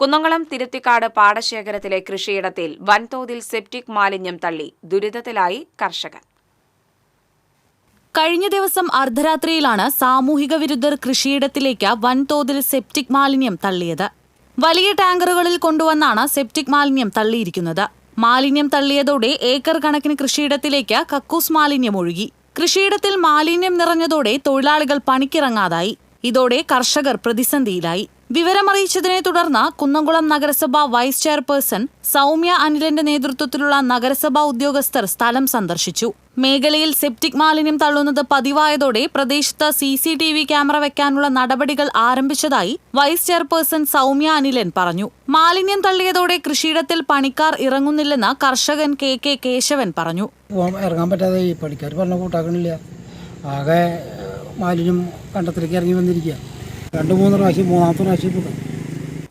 കുന്നംകുളം തിരുത്തിക്കാട് പാടശേഖരത്തിലെ കൃഷിയിടത്തിൽ വൻതോതിൽ സെപ്റ്റിക് മാലിന്യം തള്ളി. ദുരിതത്തിലായി കർഷകർ കഴിഞ്ഞ ദിവസം അർദ്ധരാത്രിയിലാണ് സാമൂഹിക വിരുദ്ധർ കൃഷിയിടത്തിലേക്ക് വൻതോതിൽ സെപ്റ്റിക് മാലിന്യം തള്ളിയത്. വലിയ ടാങ്കറുകളിൽ കൊണ്ടുവന്നാണ് സെപ്റ്റിക് മാലിന്യം തള്ളിയിരിക്കുന്നത്. മാലിന്യം തള്ളിയതോടെ ഏക്കർ കണക്കിന് കൃഷിയിടത്തിലേക്ക് കക്കൂസ് മാലിന്യം ഒഴുകി. കൃഷിയിടത്തിൽ മാലിന്യം നിറഞ്ഞതോടെ തൊഴിലാളികൾ പണിക്കിറങ്ങാതായി. ഇതോടെ കർഷകർ പ്രതിസന്ധിയിലായി. വിവരമറിയിച്ചതിനെ തുടർന്ന് കുന്നംകുളം നഗരസഭാ വൈസ് ചെയർപേഴ്സൺ സൗമ്യ അനിലിന്റെ നേതൃത്വത്തിലുള്ള നഗരസഭാ ഉദ്യോഗസ്ഥർ സ്ഥലം സന്ദർശിച്ചു. മേഖലയിൽ സെപ്റ്റിക് മാലിന്യം തള്ളുന്നത് പതിവായതോടെ പ്രദേശത്ത് C C T V camera വെക്കാനുള്ള നടപടികൾ ആരംഭിച്ചതായി വൈസ് ചെയർപേഴ്സൺ സൗമ്യ അനിലൻ പറഞ്ഞു. മാലിന്യം തള്ളിയതോടെ കൃഷിയിടത്തിൽ പണിക്കാർ ഇറങ്ങുന്നില്ലെന്ന് കർഷകൻ കെ കെ കേശവൻ പറഞ്ഞു. ഇറങ്ങാൻ പറ്റാതെ ഈ പണിക്കാർ പറഞ്ഞ കൂട്ടാക്കണില്ല. ആകെ മാലിന്യം കണ്ടത്തിലേക്ക് ഇറങ്ങി വന്നിരിക്കുക രണ്ട് മൂന്ന് പ്രാവശ്യം മൂന്നാമത്തെ പ്രാവശ്യം ഇവിടെ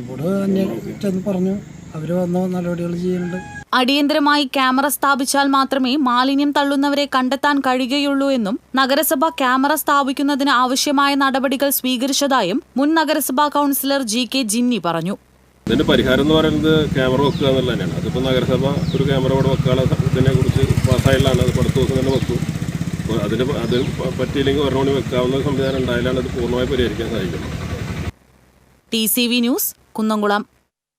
ഇവിടെ തന്നെ ചെന്ന് പറഞ്ഞു. അവർ വന്ന നടപടികൾ ചെയ്യുന്നുണ്ട്. അടിയന്തരമായി ക്യാമറ സ്ഥാപിച്ചാൽ മാത്രമേ മാലിന്യം തള്ളുന്നവരെ കണ്ടെത്താൻ കഴിയുകയുള്ളൂ എന്നും നഗരസഭ ക്യാമറ സ്ഥാപിക്കുന്നതിന് ആവശ്യമായ നടപടികൾ സ്വീകരിച്ചതായും മുൻ നഗരസഭാ കൗൺസിലർ ജി കെ ജിന്നി പറഞ്ഞു. ഇതിന്റെ പരിഹാരം എന്ന് പറയുന്നത് ക്യാമറ വെക്കുക എന്നുള്ളതാണ് അതിപ്പോ അതിപ്പോൾ നഗരസഭ ഒരു ക്യാമറ ഇവിടെ വെക്കാനുള്ള ഇതിനെ കുറിച്ച് പാസ്സായാലാണ് അത് അടുത്ത ദിവസം തന്നെ വെക്കും. അപ്പോൾ അതിന് അത് പറ്റിയില്ലെങ്കിൽ ഒരെണ്ണം വെക്കാവുന്ന സംവിധാനം ഉണ്ടായാലാണ് അത് പൂർണമായി പരിഹരിക്കാൻ സാധിക്കുന്നത് T C V news Kunnamkulam.